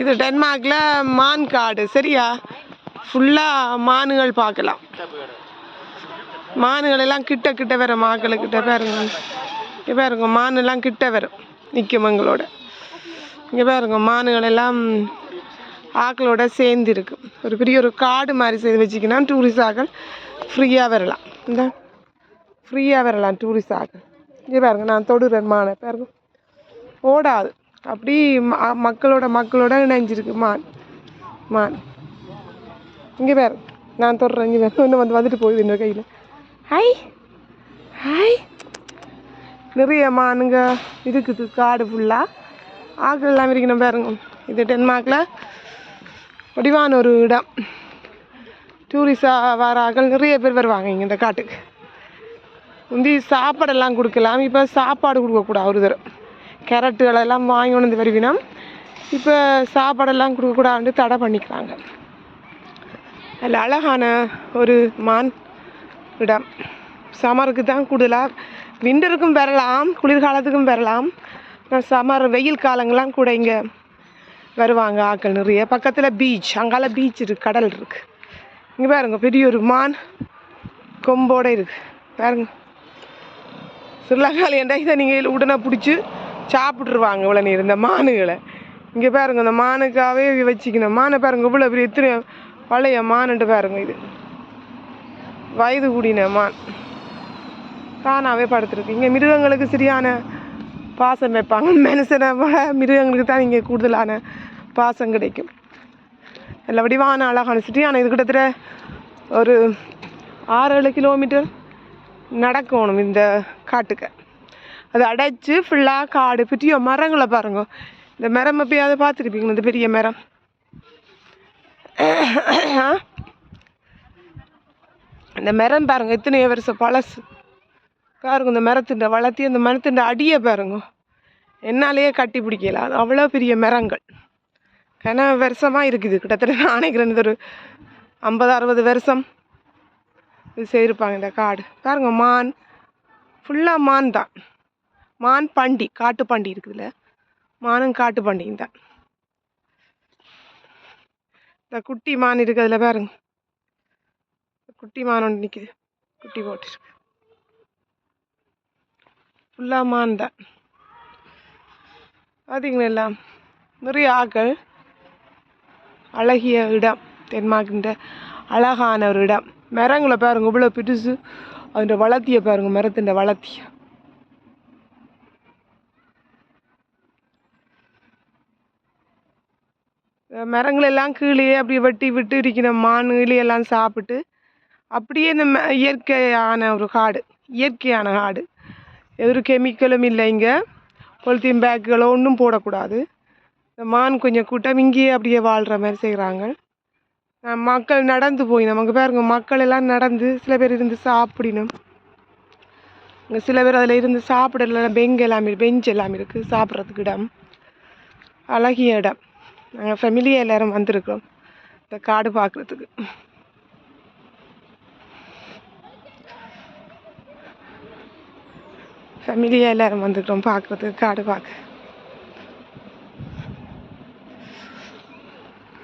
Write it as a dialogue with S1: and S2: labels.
S1: இது டென்மார்க்கில் மான் காடு சரியா? ஃபுல்லாக மானுகள் பார்க்கலாம். மானுகள் எல்லாம் கிட்ட கிட்ட வரும் மாக்களுக்கிட்ட பாருங்க. இங்கே பாருங்க மானெல்லாம் கிட்ட வரும். நிற்கும் எங்களோட. இங்கே பாருங்க மானுகள் எல்லாம் ஆக்களோட சேர்ந்து இருக்கும் ஒரு பெரிய ஒரு காடு மாதிரி செய்து வச்சுக்கினா டூரிஸ்ட் ஆக்கள் ஃப்ரீயாக வரலாம். இந்த ஃப்ரீயாக வரலாம் டூரிஸ்ட் ஆக்கள் இங்கே பாருங்க நான் தொடுறேன் மானை. பாருங்க. ஓடாது. அப்படி மக்களோட மக்களோட இணைஞ்சிருக்கு. மான். மான். இங்கே பேர். நான் தொடுறேன். இங்கே பேர். இன்னும் வந்து வந்துட்டு போகுது என்னோட கையில். ஹாய். ஹாய். நிறைய மானுங்க. இருக்குது காடு ஃபுல்லாக ஆக்கள் எல்லாம் இருக்கணும் பாருங்க. இது டென்மார்க்கில் வடிவான ஒரு இடம். டூரிஸ்டாக வர ஆக்கள் நிறைய பேர் வருவாங்க இங்கே இந்த காட்டுக்கு. முந்தி சாப்பாடெல்லாம் கொடுக்கலாம். இப்போ சாப்பாடு கொடுக்கக்கூடாது ஒரு தடவை. கேரட்டுகளெல்லாம் வாங்கி கொண்டு வந்து வருவினோம் இப்போ சாப்பாடெல்லாம் கொடுக்கக்கூடாதுன்னு தடை பண்ணிக்கிறாங்க. அதில் அழகான ஒரு மான் இடம். சமருக்கு தான் கூடுதலாக விண்டருக்கும் வரலாம் குளிர்காலத்துக்கும் வரலாம். ஆனால் வெயில் காலங்கள்லாம் கூட இங்கே வருவாங்க ஆக்கள் நிறைய. பக்கத்தில் பீச் அங்கால பீச் இருக்குது கடல் இருக்குது இங்கே பாருங்க பெரிய ஒரு மான் கொம்போட இருக்குது பாருங்க. ஸ்ரீலங்காவில் ஏன்டா இதை நீங்கள் உடனே பிடிச்சி சாப்பிட்ருவாங்க இவ்வளோ நேரம். இந்த மானுகளை. இங்கே பாருங்க இந்த மானுக்காகவே வச்சுக்கணும். மானை பாருங்க இவ்வளோ பெரிய எத்தனை பழைய மானுன்ட்டு பாருங்க இது. வயது கூடின மான். தானாகவே படுத்துருக்கு. இங்கே மிருகங்களுக்கு சரியான பாசம் வைப்பாங்க. மனுஷனை விட மிருகங்களுக்கு தான் இங்கே கூடுதலான பாசம் கிடைக்கும். நல்ல வடிவான அழகான சிட்டி. ஆனால் இது கிட்டத்தட்ட ஒரு ஆறு ஏழு கிலோமீட்டர் நடக்கணும் இந்த காட்டுக்கு. அதை அடைச்சு ஃபுல்லாக காடு பிட்டியோ மரங்களை பாருங்க. இந்த மரம் எப்பயாவது பார்த்துருப்பீங்க இந்த பெரிய மரம். இந்த மரம் பாருங்க எத்தனையோ வருஷம் பழசு. பாருங்க இந்த மரத்தின் வளர்த்தி அந்த மரத்தின் அடியை பாருங்க. என்னாலேயே கட்டி பிடிக்கல. அது அவ்வளோ பெரிய மரங்கள். கன வருஷமாக இருக்குது. கிட்டத்தட்ட நான் இது ஒரு ஐம்பது அறுபது வருஷம் இது செய்திருப்பாங்க இந்த காடு. பாருங்க மான். ஃபுல்லாக மான் தான். மான் பண்டி காட்டு பண்டி இருக்குதுல்ல மானும் காட்டு பண்டியும் தான். இந்த குட்டி மான் இருக்குது அதில் பாருங்க. குட்டி மான் ஒன்று நிற்குது குட்டி போட்டுருக்கு ஃபுல்லாக மான் தான். பார்த்தீங்களா நிறைய ஆக்கள். அழகிய இடம். தென்மார்க்கின்ற அழகான ஒரு இடம். மரங்களை பாருங்க இவ்வளோ பிடிச்சு அதோட வளர்த்திய பாருங்க மரத்தின் வளர்த்திய. மரங்களெல்லாம் கீழே அப்படியே வெட்டி விட்டு இருக்கிற மான் எல்லாம் சாப்பிட்டு அப்படியே இந்த ம- இயற்கையான ஒரு காடு இயற்கையான காடு. எதிர கெமிக்கலும் இல்லை இங்கே. பொலித்தீன் பேக்குகளோ ஒன்றும் போடக்கூடாது. இந்த மான் கொஞ்சம் கூட்டம் இங்கேயே அப்படியே வாழ்கிற மாதிரி செய்கிறாங்க மக்கள் நடந்து போய் நமக்கு பாருங்க மக்கள் எல்லாம் நடந்து சில பேர் இருந்து சாப்பிடணும். இங்கே சில பேர் அதில் இருந்து சாப்பிடல பெங்க் எல்லாம் பெஞ்ச் எல்லாம் இருக்குது சாப்பிட்றதுக்கு இடம். அழகிய இடம். நாங்கள் ஃபேமிலியாக எல்லோரும் வந்திருக்கிறோம். இந்த காடு பார்க்குறதுக்கு ஃபேமிலியாக எல்லோரும் வந்துக்கிறோம் பார்க்குறதுக்கு காடு பார்க்க